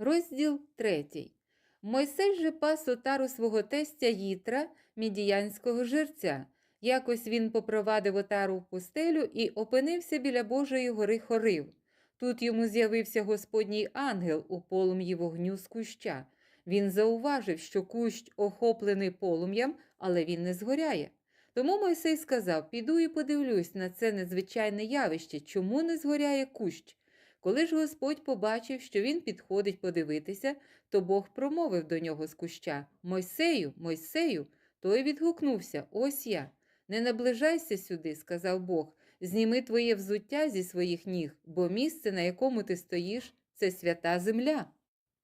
Розділ 3. Мойсей же пас отару свого тестя Їтра, мідіянського жерця. Якось він попровадив отару в пустелю і опинився біля Божої гори Хорив. Тут йому з'явився Господній ангел у полум'ї вогню з куща. Він зауважив, що кущ охоплений полум'ям, але він не згоряє. Тому Мойсей сказав: Піду і подивлюсь на це незвичайне явище, чому не згоряє кущ. Коли ж Господь побачив, що він підходить подивитися, то Бог промовив до нього з куща Мойсею, Мойсею, той відгукнувся Ось я. Не наближайся сюди, сказав Бог, зніми твоє взуття зі своїх ніг, бо місце, на якому ти стоїш, це свята земля.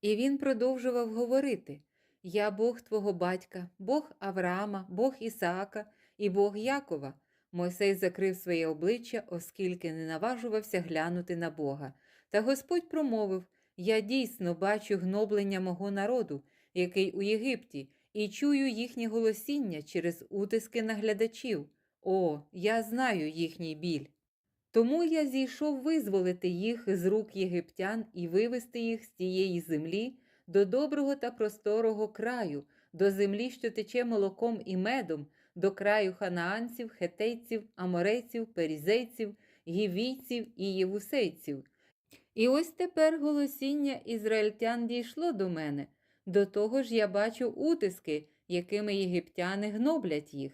І він продовжував говорити Я Бог твого батька, Бог Авраама, Бог Ісаака і Бог Якова. Мойсей закрив своє обличчя, оскільки не наважувався глянути на Бога. Та Господь промовив Я дійсно бачу гноблення мого народу, який у Єгипті, і чую їхнє голосіння через утиски наглядачів. О, я знаю їхній біль. Тому я зійшов визволити їх з рук єгиптян і вивести їх з тієї землі до доброго та просторого краю, до землі, що тече молоком і медом, до краю ханаанців, хетейців, аморейців, перізейців, гівійців і євусейців. І ось тепер голосіння ізраїльтян дійшло до мене. До того ж я бачу утиски, якими єгиптяни гноблять їх.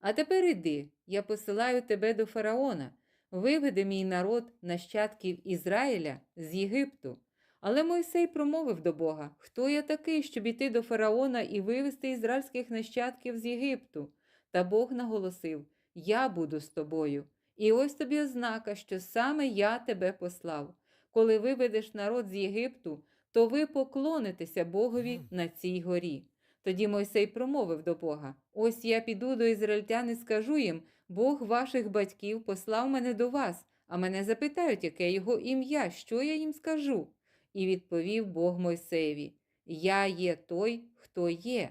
А тепер іди, я посилаю тебе до фараона, виведи мій народ, нащадків Ізраїля з Єгипту. Але Мойсей промовив до Бога: Хто я такий, щоб іти до фараона і вивести ізраїльських нащадків з Єгипту? Та Бог наголосив: Я буду з тобою. І ось тобі ознака, що саме я тебе послав. Коли виведеш народ з Єгипту, то ви поклонитеся Богові на цій горі. Тоді Мойсей промовив до Бога: Ось я піду до ізраїльтян і скажу їм: Бог ваших батьків послав мене до вас, а мене запитають, яке його ім'я, що я їм скажу. І відповів Бог Мойсеєві: Я є той, хто є.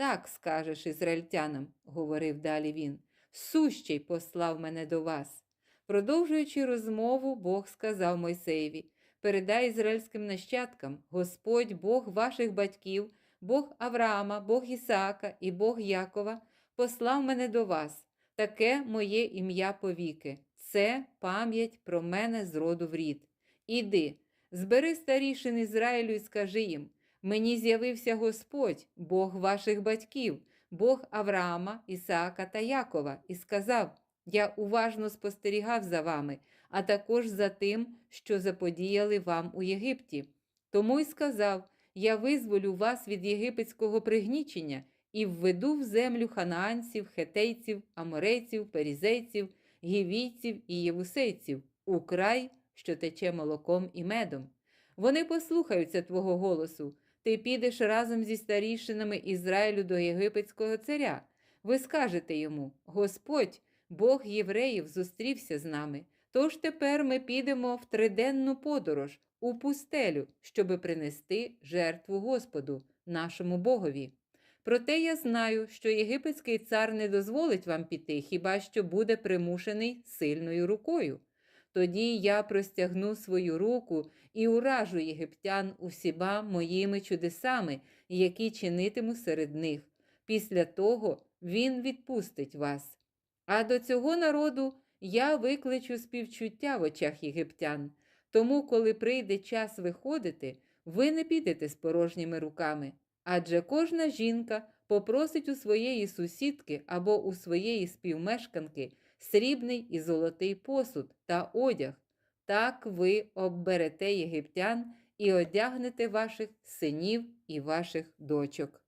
Так скажеш ізраїльтянам, говорив далі він. Сущий послав мене до вас. Продовжуючи розмову, Бог сказав Мойсеєві: Передай ізраїльським нащадкам, Господь Бог ваших батьків, Бог Авраама, Бог Ісаака і Бог Якова, послав мене до вас. Таке моє ім'я повіки. Це пам'ять про мене з роду в рід. Іди, збери старішин Ізраїлю і скажи їм: Мені з'явився Господь, Бог ваших батьків, Бог Авраама, Ісаака та Якова, і сказав: Я уважно спостерігав за вами, а також за тим, що заподіяли вам у Єгипті. Тому й сказав: Я визволю вас від єгипетського пригнічення і введу в землю ханаанців, хетейців, аморейців, перізейців, гівійців і євусейців, у край, що тече молоком і медом. Вони послухаються твого голосу. Ти підеш разом зі старішинами Ізраїлю до єгипетського царя. Ви скажете йому: Господь, Бог євреїв, зустрівся з нами. Тож тепер ми підемо в триденну подорож у пустелю, щоби принести жертву Господу, нашому Богові. Проте я знаю, що єгипетський цар не дозволить вам піти, хіба що буде примушений сильною рукою. Тоді я простягну свою руку і уражу єгиптян усіма моїми чудесами, які чинитиму серед них. Після того він відпустить вас. А до цього народу я викличу співчуття в очах єгиптян. Тому, коли прийде час виходити, ви не підете з порожніми руками. Адже кожна жінка попросить у своєї сусідки або у своєї співмешканки срібний і золотий посуд та одяг. Так ви обберете єгиптян і одягнете ваших синів і ваших дочок.